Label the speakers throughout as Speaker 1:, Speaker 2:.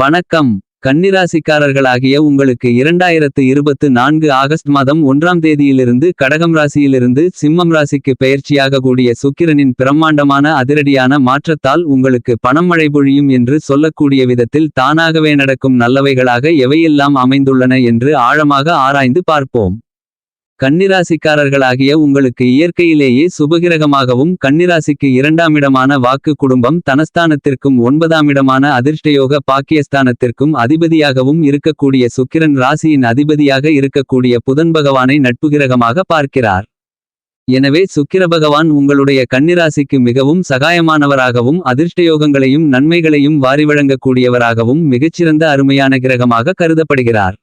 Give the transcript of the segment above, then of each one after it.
Speaker 1: வணக்கம். கன்னிராசிக்காரர்களாகிய உங்களுக்கு இரண்டாயிரத்து இருபத்து நான்கு ஆகஸ்ட் மாதம் ஒன்றாம் தேதியிலிருந்து கடகம் ராசியிலிருந்து சிம்மம் ராசிக்கு பெயர்ச்சியாக கூடிய சுக்கிரனின் பிரம்மாண்டமான அதிரடியான மாற்றத்தால் உங்களுக்கு பணம் மழை பொழியும் என்று சொல்லக்கூடிய விதத்தில் தானாகவே நடக்கும் நல்லவைகளாக எவையெல்லாம் அமைந்துள்ளன என்று ஆழமாக ஆராய்ந்து பார்ப்போம். கன்னிராசிக்காரர்களாகிய உங்களுக்கு இயற்கையிலேயே சுபகிரகமாகவும் கன்னிராசிக்கு இரண்டாமிடமான வாக்கு குடும்பம் தனஸ்தானத்திற்கும் ஒன்பதாமிடமான அதிர்ஷ்டயோக பாக்கியஸ்தானத்திற்கும் அதிபதியாகவும் இருக்கக்கூடிய சுக்கிரன் ராசியின் அதிபதியாக இருக்கக்கூடிய புதன் பகவானை நட்புகிரகமாக பார்க்கிறார். எனவே சுக்கிர பகவான் உங்களுடைய கன்னிராசிக்கு மிகவும் சகாயமானவராகவும் அதிர்ஷ்டயோகங்களையும் நன்மைகளையும் வாரி வழங்கக்கூடியவராகவும் மிகச்சிறந்த அருமையான கிரகமாக கருதப்படுகிறார்.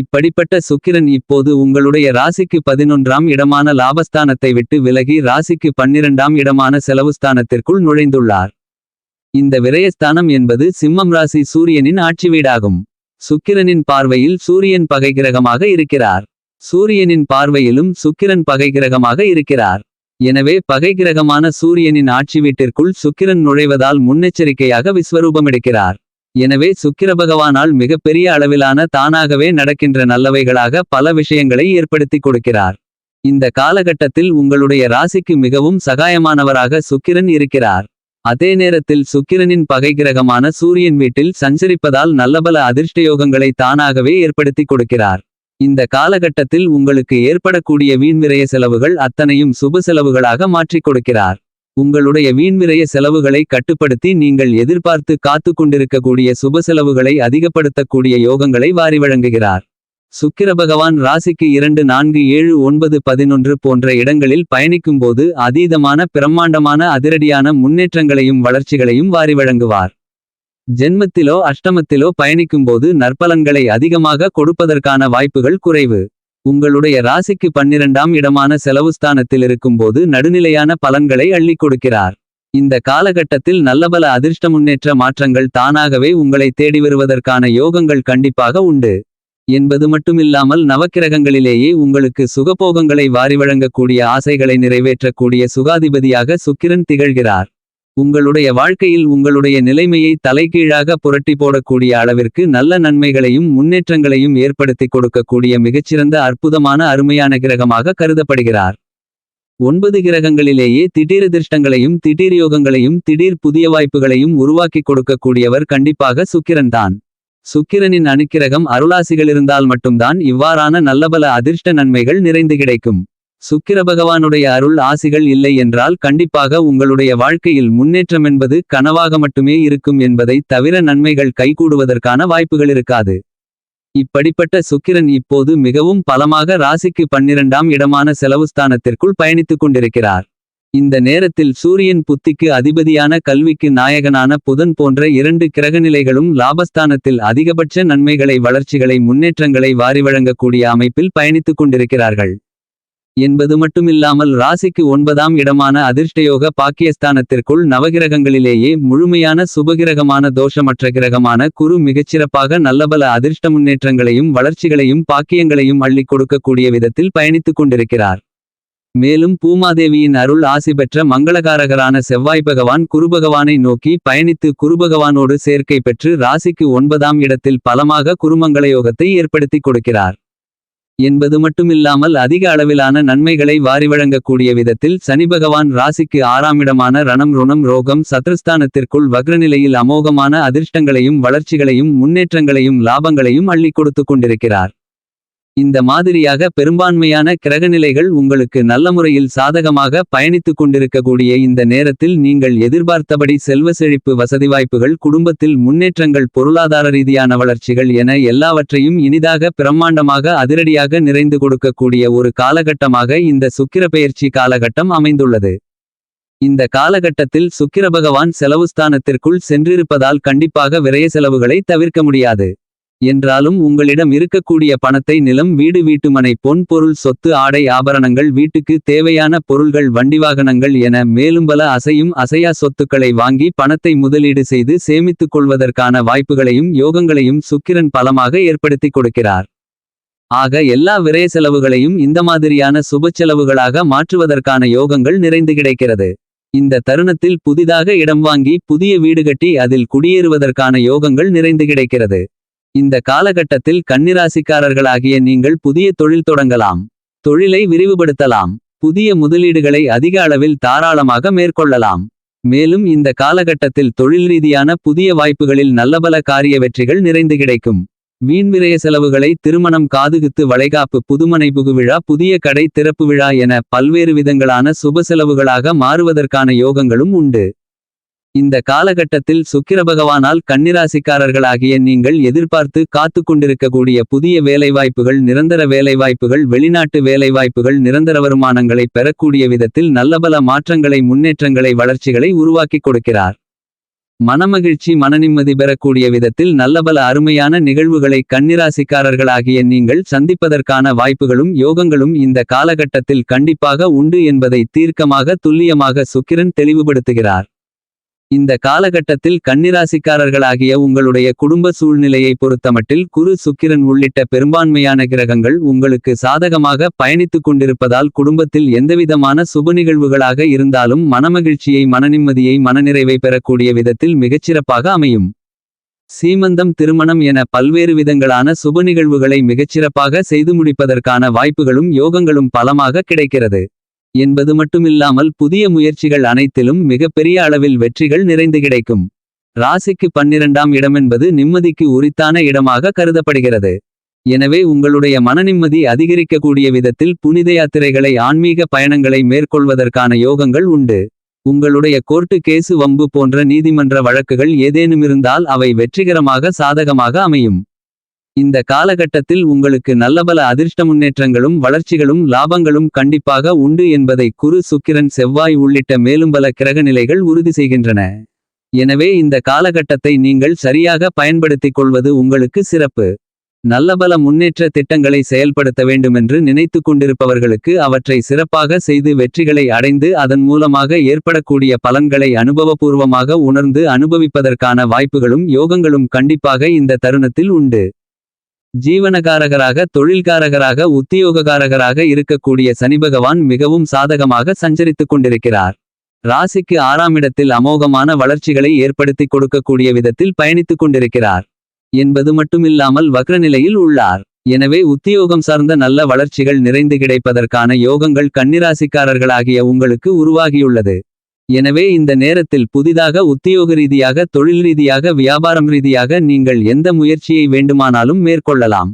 Speaker 1: இப்படிப்பட்ட சுக்கிரன் இப்போது உங்களுடைய ராசிக்கு பதினொன்றாம் இடமான லாபஸ்தானத்தை விட்டு விலகி ராசிக்கு பன்னிரண்டாம் இடமான செலவுஸ்தானத்திற்குள் நுழைந்துள்ளார். இந்த விரயஸ்தானம் என்பது சிம்மம் ராசி சூரியனின் ஆட்சி வீடாகும். சுக்கிரனின் பார்வையில் சூரியன் பகை கிரகமாக இருக்கிறார். சூரியனின் பார்வையிலும் சுக்கிரன் பகை கிரகமாக இருக்கிறார். எனவே பகை கிரகமான சூரியனின் ஆட்சி வீட்டிற்குள் சுக்கிரன் நுழைவதால் முன்னெச்சரிக்கையாக விஸ்வரூபமெடுக்கிறார் எனவே சுக்கிர பகவானால் மிகப்பெரிய அளவிலான தானாகவே நடக்கின்ற நல்லவைகளாக பல விஷயங்களை ஏற்படுத்தி கொடுக்கிறார். இந்த காலகட்டத்தில் உங்களுடைய ராசிக்கு மிகவும் சகாயமானவராக சுக்கிரன் இருக்கிறார். அதே நேரத்தில் சுக்கிரனின் பகை கிரகமான சூரியன் வீட்டில் சஞ்சரிப்பதால் நல்லபல அதிர்ஷ்டயோகங்களை தானாகவே ஏற்படுத்தி கொடுக்கிறார். இந்த காலகட்டத்தில் உங்களுக்கு ஏற்படக்கூடிய வீண்விரய செலவுகள் அத்தனையும் சுப செலவுகளாக மாற்றிக் கொடுக்கிறார். உங்களுடைய வீண்விரைய செலவுகளை கட்டுப்படுத்தி நீங்கள் எதிர்பார்த்து காத்து கொண்டிருக்கக்கூடிய சுப செலவுகளை அதிகப்படுத்தக்கூடிய யோகங்களை வாரி வழங்குகிறார். சுக்கிர பகவான் ராசிக்கு இரண்டு நான்கு ஏழு ஒன்பது பதினொன்று போன்ற இடங்களில் பயணிக்கும்போது அதீதமான பிரம்மாண்டமான அதிரடியான முன்னேற்றங்களையும் வளர்ச்சிகளையும் வாரி வழங்குவார். ஜென்மத்திலோ அஷ்டமத்திலோ பயணிக்கும்போது நற்பலன்களை அதிகமாக கொடுப்பதற்கான வாய்ப்புகள் குறைவு. உங்களுடைய ராசிக்கு பன்னிரண்டாம் இடமான செலவுஸ்தானத்தில் இருக்கும்போது நடுநிலையான பலன்களை அள்ளிக் கொடுக்கிறார். இந்த காலகட்டத்தில் நல்லபல அதிர்ஷ்ட முன்னேற்ற மாற்றங்கள் தானாகவே உங்களை தேடி வருவதற்கான யோகங்கள் கண்டிப்பாக உண்டு. என்பது மட்டுமில்லாமல் நவக்கிரகங்களிலேயே உங்களுக்கு சுகபோகங்களை வாரி வழங்கக்கூடிய ஆசைகளை நிறைவேற்றக்கூடிய சுகாதிபதியாக சுக்கிரன் திகழ்கிறார். உங்களுடைய வாழ்க்கையில் உங்களுடைய நிலைமையை தலைகீழாக புரட்டி போடக்கூடிய அளவிற்கு நல்ல நன்மைகளையும் முன்னேற்றங்களையும் ஏற்படுத்தி கொடுக்கக்கூடிய மிகச்சிறந்த அற்புதமான அருமையான கிரகமாக கருதப்படுகிறார். ஒன்பது கிரகங்களிலேயே திடீர் அதிர்ஷ்டங்களையும் திடீர் யோகங்களையும் திடீர் புதிய வாய்ப்புகளையும் உருவாக்கி கொடுக்கக்கூடியவர் கண்டிப்பாக சுக்கிரன்தான் சுக்கிரனின் அணுக்கிரகம் அருளாசிகளிருந்தால் மட்டும்தான் இவ்வாறான நல்லபல அதிர்ஷ்ட நன்மைகள் நிறைந்து கிடைக்கும். சுக்கிர பகவானுடைய அருள் ஆசிகள் இல்லை என்றால் கண்டிப்பாக உங்களுடைய வாழ்க்கையில் முன்னேற்றம் என்பது கனவாக மட்டுமே இருக்கும் என்பதை தவிர நன்மைகள் கைகூடுவதற்கான வாய்ப்புகள் இருக்காது. இப்படிப்பட்ட சுக்கிரன் இப்போது மிகவும் பலமாக ராசிக்கு பன்னிரண்டாம் இடமான செலவுஸ்தானத்திற்குள் பயணித்துக் கொண்டிருக்கிறார். இந்த நேரத்தில் சூரியன் புத்திக்கு அதிபதியான கல்விக்கு நாயகனான புதன் போன்ற இரண்டு கிரகநிலைகளும் லாபஸ்தானத்தில் அதிகபட்ச நன்மைகளை வளர்ச்சிகளை முன்னேற்றங்களை வாரி வழங்கக்கூடிய அமைப்பில் பயணித்துக் கொண்டிருக்கிறார்கள். என்பது மட்டுமில்லாமல் ராசிக்கு ஒன்பதாம் இடமான அதிர்ஷ்டயோக பாக்கியஸ்தானத்திற்குள் நவகிரகங்களிலேயே முழுமையான சுபகிரகமான தோஷமற்ற கிரகமான குரு மிகச்சிறப்பாக நல்லபல அதிர்ஷ்ட முன்னேற்றங்களையும் வளர்ச்சிகளையும் பாக்கியங்களையும் அள்ளிக் கொடுக்கக்கூடிய விதத்தில் பயணித்துக் கொண்டிருக்கிறார். மேலும் பூமாதேவியின் அருள் ஆசி பெற்ற மங்களகாரகரான செவ்வாய் பகவான் குருபகவானை நோக்கி பயணித்து குருபகவானோடு சேர்க்கை பெற்று ராசிக்கு ஒன்பதாம் இடத்தில் பலமாக குருமங்கள யோகத்தை ஏற்படுத்தி கொடுக்கிறார். என்பது மட்டுமில்லாமல் அதிக அளவிலான நன்மைகளை வாரி வழங்கக்கூடிய விதத்தில் சனி பகவான் ராசிக்கு ஆறாமிடமான ரணம் ருணம் ரோகம் சத்ருஸ்தானத்திற்குள் வக்ரநிலையில் அமோகமான அதிர்ஷ்டங்களையும் வளர்ச்சிகளையும் முன்னேற்றங்களையும் லாபங்களையும் அள்ளி கொடுத்து கொண்டிருக்கிறார். இந்த மாதிரியாக பெரும்பான்மையான கிரகநிலைகள் உங்களுக்கு நல்ல முறையில் சாதகமாக பயணித்துக் கொண்டிருக்கக்கூடிய இந்த நேரத்தில் நீங்கள் எதிர்பார்த்தபடி செல்வ செழிப்பு வசதி வாய்ப்புகள் குடும்பத்தில் முன்னேற்றங்கள் பொருளாதார ரீதியான வளர்ச்சிகள் என எல்லாவற்றையும் இனிதாக பிரம்மாண்டமாக அதிரடியாக நிறைந்து கொடுக்கக்கூடிய ஒரு காலகட்டமாக இந்த சுக்கிர பெயர்ச்சி காலகட்டம் அமைந்துள்ளது. இந்த காலகட்டத்தில் சுக்கிர பகவான் செலவுஸ்தானத்திற்குள் சென்றிருப்பதால் கண்டிப்பாக விரய செலவுகளை தவிர்க்க முடியாது. என்றாலும் உங்களிடம் இருக்கக்கூடிய பணத்தை நிலம் வீடு வீட்டுமனை பொன் பொருள் சொத்து ஆடை ஆபரணங்கள் வீட்டுக்கு தேவையான பொருள்கள் வண்டிவாகனங்கள் என மேலும் பல அசையும் அசையா சொத்துக்களை வாங்கி பணத்தை முதலீடு செய்து சேமித்துக் கொள்வதற்கான வாய்ப்புகளையும் யோகங்களையும் சுக்கிரன் பலமாக ஏற்படுத்தி கொடுக்கிறார். ஆக எல்லா விரய செலவுகளையும் இந்த மாதிரியான சுப செலவுகளாக மாற்றுவதற்கான யோகங்கள் நிறைந்து கிடைக்கிறது. இந்த தருணத்தில் புதிதாக இடம் வாங்கி புதிய வீடு கட்டி அதில் குடியேறுவதற்கான யோகங்கள் நிறைந்து கிடைக்கிறது. இந்த காலகட்டத்தில் கன்னிராசிக்காரர்களாகிய நீங்கள் புதிய தொழில் தொடங்கலாம் தொழிலை விரிவுபடுத்தலாம் புதிய முதலீடுகளை அதிக அளவில் தாராளமாக மேற்கொள்ளலாம். மேலும் இந்த காலகட்டத்தில் தொழில் ரீதியான புதிய வாய்ப்புகளில் நல்லபல காரிய வெற்றிகள் நிறைந்து கிடைக்கும். வீண்விரய செலவுகளை திருமணம் காதுகுத்து வளைகாப்பு புதுமனை புகுவிழா புதிய கடை திறப்பு விழா என பல்வேறு விதங்களான சுப செலவுகளாக மாறுவதற்கான யோகங்களும் உண்டு. இந்த காலகட்டத்தில் சுக்கிர பகவானால் கன்னிராசிக்காரர்களாகிய நீங்கள் எதிர்பார்த்து காத்து கொண்டிருக்கக்கூடிய புதிய வேலைவாய்ப்புகள் நிரந்தர வேலைவாய்ப்புகள் வெளிநாட்டு வேலைவாய்ப்புகள் நிரந்தர வருமானங்களை பெறக்கூடிய விதத்தில் நல்லபல மாற்றங்களை முன்னேற்றங்களை வளர்ச்சிகளை உருவாக்கிக் கொடுக்கிறார். மனமகிழ்ச்சி மனநிம்மதி பெறக்கூடிய விதத்தில் நல்லபல அருமையான நிகழ்வுகளை கன்னிராசிக்காரர்களாகிய நீங்கள் சந்திப்பதற்கான வாய்ப்புகளும் யோகங்களும் இந்த காலகட்டத்தில் கண்டிப்பாக உண்டு என்பதை தீர்க்கமாக துல்லியமாக சுக்கிரன் தெளிவுபடுத்துகிறார். இந்த காலகட்டத்தில் கன்னிராசிக்காரர்களாகிய உங்களுடைய குடும்ப சூழ்நிலையை பொறுத்தமட்டில் குரு சுக்கிரன் உள்ளிட்ட பெரும்பான்மையான கிரகங்கள் உங்களுக்கு சாதகமாக பயணித்துக் கொண்டிருப்பதால் குடும்பத்தில் எந்தவிதமான சுப நிகழ்வுகளாக இருந்தாலும் மனமகிழ்ச்சியை மனநிம்மதியை மனநிறைவை பெறக்கூடிய விதத்தில் மிகச்சிறப்பாக அமையும். சீமந்தம் திருமணம் என பல்வேறு விதங்களான சுப நிகழ்வுகளை மிகச்சிறப்பாக செய்து முடிப்பதற்கான வாய்ப்புகளும் யோகங்களும் பலமாக கிடைக்கிறது. என்பது மட்டுமில்லாமல் புதிய முயற்சிகள் அனைத்திலும் மிகப்பெரிய அளவில் வெற்றிகள் நிறைந்து கிடைக்கும். ராசிக்கு பன்னிரண்டாம் இடமென்பது நிம்மதிக்கு உரித்தான இடமாக கருதப்படுகிறது. எனவே உங்களுடைய மனநிம்மதி அதிகரிக்கக்கூடிய விதத்தில் புனித யாத்திரைகளை ஆன்மீக பயணங்களை மேற்கொள்வதற்கான யோகங்கள் உண்டு. உங்களுடைய கோர்ட்டு கேசு வம்பு போன்ற நீதிமன்ற வழக்குகள் ஏதேனுமிருந்தால் அவை வெற்றிகரமாக சாதகமாக அமையும். இந்த காலகட்டத்தில் உங்களுக்கு நல்லபல அதிர்ஷ்ட முன்னேற்றங்களும் வளர்ச்சிகளும் லாபங்களும் கண்டிப்பாக உண்டு என்பதை குரு சுக்கிரன் செவ்வாய் உள்ளிட்ட மேலும் பல கிரகநிலைகள் உறுதி செய்கின்றன. எனவே இந்த காலகட்டத்தை நீங்கள் சரியாக பயன்படுத்திக் கொள்வது உங்களுக்கு சிறப்பு. நல்லபல முன்னேற்ற திட்டங்களை செயல்படுத்த வேண்டுமென்று நினைத்து கொண்டிருப்பவர்களுக்கு அவற்றை சிறப்பாக செய்து வெற்றிகளை அடைந்து அதன் மூலமாக ஏற்படக்கூடிய பலன்களை அனுபவபூர்வமாக உணர்ந்து அனுபவிப்பதற்கான வாய்ப்புகளும் யோகங்களும் கண்டிப்பாக இந்த தருணத்தில் உண்டு. ஜீவனகாரகராக தொழில்காரகராக உத்தியோககாரகராக இருக்கக்கூடிய சனிபகவான் மிகவும் சாதகமாக சஞ்சரித்துக் கொண்டிருக்கிறார். ராசிக்கு ஆறாம் இடத்தில் அமோகமான வளர்ச்சிகளை ஏற்படுத்திக் கொடுக்கக்கூடிய விதத்தில் பயணித்துக் கொண்டிருக்கிறார். என்பது மட்டுமில்லாமல் வக்ரநிலையில் உள்ளார். எனவே உத்தியோகம் சார்ந்த நல்ல வளர்ச்சிகள் நிறைந்து கிடைப்பதற்கான யோகங்கள் கன்னிராசிக்காரர்களாகிய உங்களுக்கு உருவாகியுள்ளது. எனவே இந்த நேரத்தில் புதிதாக உத்தியோக ரீதியாக தொழில் ரீதியாக வியாபாரம் ரீதியாக நீங்கள் எந்த முயற்சியை வேண்டுமானாலும் மேற்கொள்ளலாம்.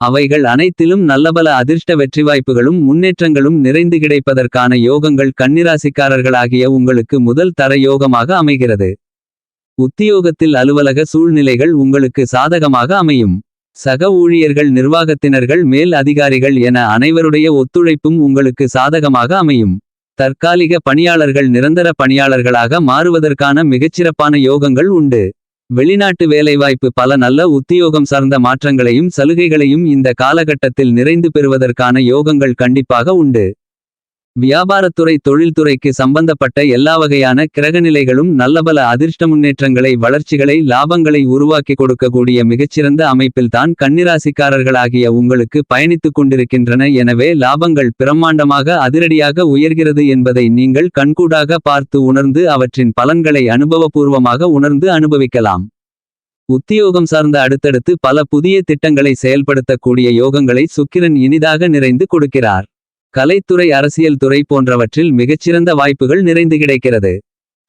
Speaker 1: அவைகள் அனைத்திலும் நல்லபல அதிர்ஷ்ட வெற்றி வாய்ப்புகளும் முன்னேற்றங்களும் நிறைந்து கிடைப்பதற்கான யோகங்கள் கன்னிராசிக்காரர்களாகிய உங்களுக்கு முதல் தர யோகமாக அமைகிறது. உத்தியோகத்தில் அலுவலக சூழ்நிலைகள் உங்களுக்கு சாதகமாக அமையும். சக ஊழியர்கள் நிர்வாகத்தினர்கள் மேல் அதிகாரிகள் என அனைவருடைய ஒத்துழைப்பும் உங்களுக்கு சாதகமாக அமையும். தற்காலிக பணியாளர்கள் நிரந்தர பணியாளர்களாக மாறுவதற்கான மிகச்சிறப்பான யோகங்கள் உண்டு. வெளிநாட்டு வேலைவாய்ப்பு பல நல்ல உத்தியோகம் சார்ந்த மாற்றங்களையும் சலுகைகளையும் இந்த காலகட்டத்தில் நிறைந்து பெறுவதற்கான யோகங்கள் கண்டிப்பாக உண்டு. வியாபாரத்துறை தொழில்துறைக்கு சம்பந்தப்பட்ட எல்லா வகையான கிரகநிலைகளும் நல்லபல அதிர்ஷ்ட முன்னேற்றங்களை வளர்ச்சிகளை லாபங்களை உருவாக்கி கொடுக்கக்கூடிய மிகச்சிறந்த அமைப்பில்தான் கன்னிராசிக்காரர்களாகிய உங்களுக்கு பயணித்துக் கொண்டிருக்கின்றன. எனவே லாபங்கள் பிரம்மாண்டமாக அதிரடியாக உயர்கிறது என்பதை நீங்கள் கண்கூடாக பார்த்து உணர்ந்து அவற்றின் பலன்களை அனுபவபூர்வமாக உணர்ந்து அனுபவிக்கலாம். உத்தியோகம் சார்ந்த அடுத்தடுத்து பல புதிய திட்டங்களை செயல்படுத்தக்கூடிய யோகங்களை சுக்கிரன் இனிதாக நிறைந்து கொடுக்கிறார். கலைத்துறை அரசியல் துறை போன்றவற்றில் மிகச்சிறந்த வாய்ப்புகள் நிறைந்து கிடைக்கிறது.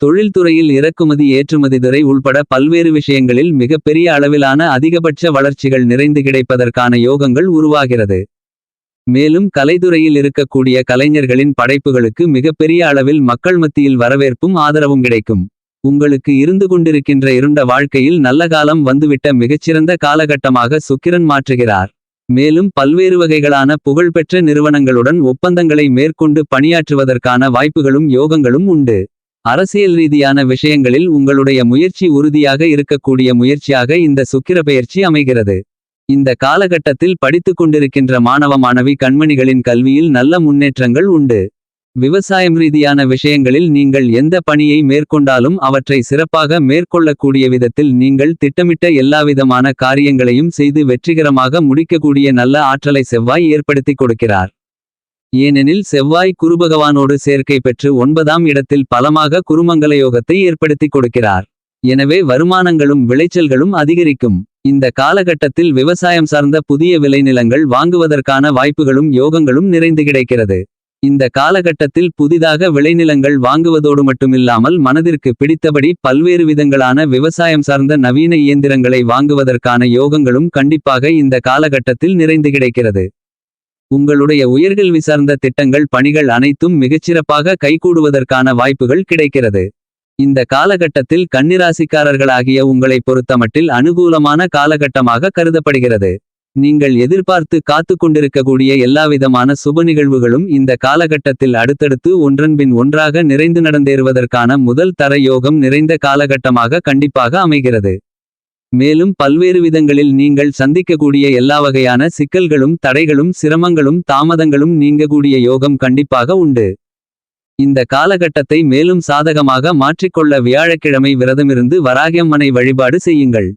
Speaker 1: தொழில்துறையில் இறக்குமதி ஏற்றுமதி துறை உள்பட பல்வேறு விஷயங்களில் மிகப்பெரிய அளவிலான அதிகபட்ச வளர்ச்சிகள் நிறைந்து கிடைப்பதற்கான யோகங்கள் உருவாகிறது. மேலும் கலைத்துறையில் இருக்கக்கூடிய கலைஞர்களின் படைப்புகளுக்கு மிகப்பெரிய அளவில் மக்கள் மத்தியில் வரவேற்பும் ஆதரவும் கிடைக்கும். உங்களுக்கு இருந்து கொண்டிருக்கின்ற இருண்ட வாழ்க்கையில் நல்ல காலம் வந்துவிட்ட மிகச்சிறந்த காலகட்டமாக சுக்கிரன் மாற்றுகிறார். மேலும் பல்வேறு வகைகளான புகழ்பெற்ற நிறுவனங்களுடன் ஒப்பந்தங்களை மேற்கொண்டு பணியாற்றுவதற்கான வாய்ப்புகளும் யோகங்களும் உண்டு. அரசியல் ரீதியான விஷயங்களில் உங்களுடைய முயற்சி உறுதியாக இருக்கக்கூடிய முயற்சியாக இந்த சுக்கிர பெயர்ச்சி அமைகிறது. இந்த காலகட்டத்தில் படித்துக் கொண்டிருக்கின்ற மாணவ மாணவி கண்மணிகளின் கல்வியில் நல்ல முன்னேற்றங்கள் உண்டு. விவசாயம் ரீதியான விஷயங்களில் நீங்கள் எந்த பணியை மேற்கொண்டாலும் அவற்றை சிறப்பாக மேற்கொள்ளக்கூடிய விதத்தில் நீங்கள் திட்டமிட்ட எல்லாவிதமான காரியங்களையும் செய்து வெற்றிகரமாக முடிக்கக்கூடிய நல்ல ஆற்றலை செவ்வாய் ஏற்படுத்திக் கொடுக்கிறார். ஏனெனில் செவ்வாய் குருபகவானோடு சேர்க்கை பெற்று ஒன்பதாம் இடத்தில் பலமாக குருமங்கல யோகத்தை ஏற்படுத்திக் கொடுக்கிறார். எனவே வருமானங்களும் விளைச்சல்களும் அதிகரிக்கும். இந்த காலகட்டத்தில் விவசாயம் சார்ந்த புதிய விளைநிலங்கள் வாங்குவதற்கான வாய்ப்புகளும் யோகங்களும் நிறைந்து கிடைக்கிறது. இந்த காலகட்டத்தில் புதிதாக விளைநிலங்கள் வாங்குவதோடு மட்டுமில்லாமல் மனதிற்கு பிடித்தபடி பல்வேறு விதங்களான விவசாயம் சார்ந்த நவீன இயந்திரங்களை வாங்குவதற்கான யோகங்களும் கண்டிப்பாக இந்த காலகட்டத்தில் நிறைந்து கிடைக்கிறது. உங்களுடைய உயர்கல்வி சார்ந்த திட்டங்கள் பணிகள் அனைத்தும் மிகச்சிறப்பாக கைகூடுவதற்கான வாய்ப்புகள் கிடைக்கிறது. இந்த காலகட்டத்தில் கன்னிராசிக்காரர்களாகிய உங்களை பொறுத்தமட்டில் அனுகூலமான காலகட்டமாக கருதப்படுகிறது. நீங்கள் எதிர்பார்த்து காத்து கொண்டிருக்கக்கூடிய எல்லாவிதமான சுப நிகழ்வுகளும் இந்த காலகட்டத்தில் அடுத்தடுத்து ஒன்றன்பின் ஒன்றாக நிறைந்து நடந்தேறுவதற்கான முதல் தர யோகம் நிறைந்த காலகட்டமாக கண்டிப்பாக அமைகிறது. மேலும் பல்வேறு விதங்களில் நீங்கள் சந்திக்கக்கூடிய எல்லா வகையான சிக்கல்களும் தடைகளும் சிரமங்களும் தாமதங்களும் நீங்கக்கூடிய யோகம் கண்டிப்பாக உண்டு. இந்த காலகட்டத்தை மேலும் சாதகமாக மாற்றிக்கொள்ள வியாழக்கிழமை விரதமிருந்து வராகியம்மனை வழிபாடு செய்யுங்கள்.